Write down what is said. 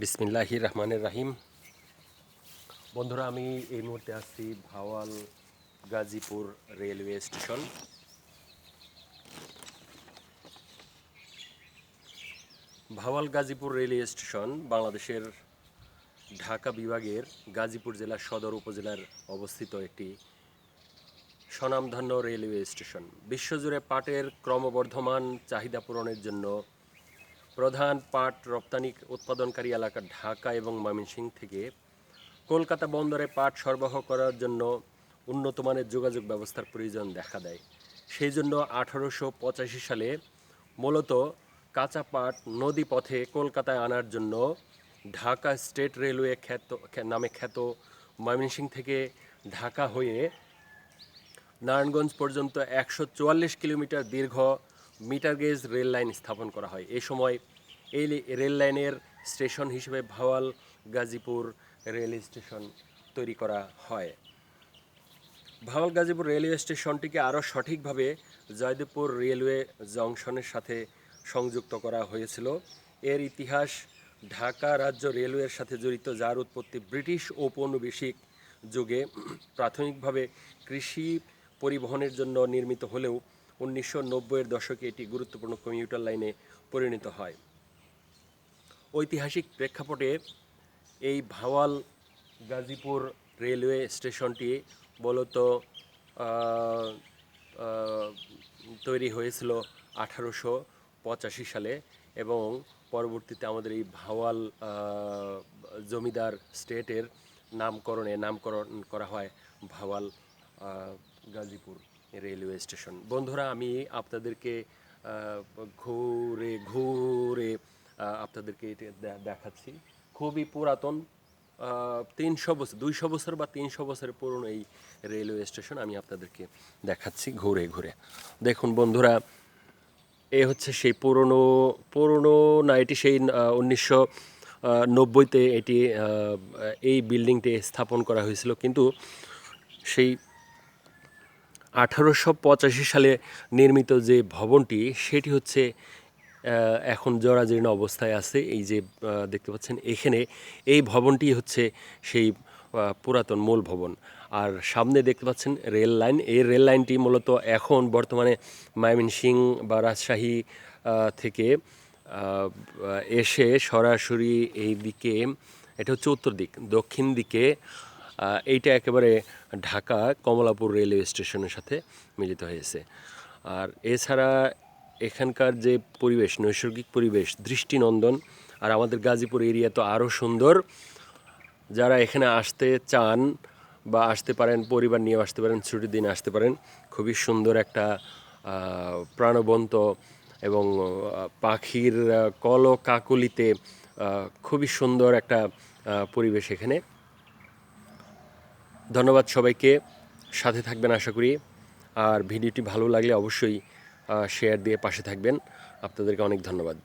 বিসমিল্লাহির রহমানের রাহিম। বন্ধুরা, আমি এই মুহূর্তে আছি Bhawal Gazipur railway station. Bhawal Gazipur railway station বাংলাদেশের ঢাকা বিভাগের গাজীপুর জেলার সদর উপজেলার অবস্থিত একটি স্বনামধন্য রেলওয়ে স্টেশন। বিশ্বজুড়ে পাটের ক্রমবর্ধমান চাহিদা পূরণের জন্য প্রধান পাট রপ্তানি উৎপাদনকারী এলাকা ঢাকা এবং ময়মনসিংহ থেকে কলকাতা বন্দরে পাট সরবরাহ করার জন্য উন্নত মানের যোগাযোগ ব্যবস্থার প্রয়োজন দেখা দেয়। সেই জন্য আঠারোশো পঁচাশি সালে মূলত কাঁচা পাট নদী পথে কলকাতায় আনার জন্য ঢাকা স্টেট রেলওয়ে খ্যাত, নামে খ্যাত ময়মনসিংহ থেকে ঢাকা হয়ে নারায়ণগঞ্জ পর্যন্ত একশো চুয়াল্লিশ কিলোমিটার দীর্ঘ মিটার গেজ রেল লাইন স্থাপন করা হয়। এই সময় এই রেল লাইনের স্টেশন হিসেবে ভাওয়াল গাজীপুর রেল স্টেশন তৈরি করা হয়। ভাওয়াল গাজীপুর রেলওয়ে স্টেশনটিকে আরও সঠিকভাবে জয়দেবপুর রেলওয়ে জংশনের সাথে সংযুক্ত করা হয়েছিল। এর ইতিহাস ঢাকা রাজ্য রেলওয়ের সাথে জড়িত, যার উৎপত্তি ব্রিটিশ ঔপনিবেশিক যুগে প্রাথমিকভাবে কৃষি পরিবহনের জন্য নির্মিত হলেও উনিশশো নব্বইয়ের দশকে এটি গুরুত্বপূর্ণ কমিউটার লাইনে পরিণত হয়। ঐতিহাসিক প্রেক্ষাপটে এই ভাওয়াল গাজীপুর রেলওয়ে স্টেশনটি মূলত তৈরি হয়েছিল আঠারোশো পঁচাশি সালে এবং পরবর্তীতে আমাদের এই ভাওয়াল জমিদার স্টেটের নামকরণে, নামকরণ করা হয় ভাওয়াল গাজীপুর। রেলওয়ে স্টেশন বন্ধুরা, আমি আপনাদেরকে ঘুরে ঘুরে আপনাদেরকে দেখাচ্ছি। খুবই পুরাতন তিনশো বছর, দুইশো বছর বা তিনশো বছরের পুরনো এই রেলওয়ে স্টেশন আমি আপনাদেরকে দেখাচ্ছি ঘুরে ঘুরে। দেখুন বন্ধুরা, এ হচ্ছে সেই পুরনো পুরনো না এটি সেই উনিশশো নব্বইতে এটি এই বিল্ডিংটি স্থাপন করা হয়েছিল। কিন্তু সেই আঠারোশো পঁচাশি সালে নির্মিত যে ভবনটি, সেটি হচ্ছে এখন জরাজীর্ণ অবস্থায় আছে। এই যে দেখতে পাচ্ছেন, এখানে এই ভবনটি হচ্ছে সেই পুরাতন মূল ভবন। আর সামনে দেখতে পাচ্ছেন রেল লাইন। এই রেল লাইনটি মূলত এখন বর্তমানে ময়মনসিং বা রাজশাহী থেকে এসে সরাসরি এই দিকে এটা হচ্ছে উত্তর দিক, দক্ষিণ দিকে এইটা একেবারে ঢাকা কমলাপুর রেলওয়ে স্টেশনের সাথে মিলিত হয়েছে। আর এছাড়া এখানকার যে পরিবেশ, নৈসর্গিক পরিবেশ, দৃষ্টিনন্দন, আর আমাদের গাজীপুর এরিয়া তো আরও সুন্দর। যারা এখানে আসতে চান বা আসতে পারেন, পরিবার নিয়ে আসতে পারেন, ছুটির দিন আসতে পারেন, খুবই সুন্দর একটা প্রাণবন্ত এবং পাখির কল কাকলিতে খুবই সুন্দর একটা পরিবেশ এখানে। ধন্যবাদ সবাইকে। সাথে থাকবেন আশা করি। আর ভিডিওটি ভালো লাগলে অবশ্যই শেয়ার দিয়ে পাশে থাকবেন। আপনাদেরকে অনেক ধন্যবাদ।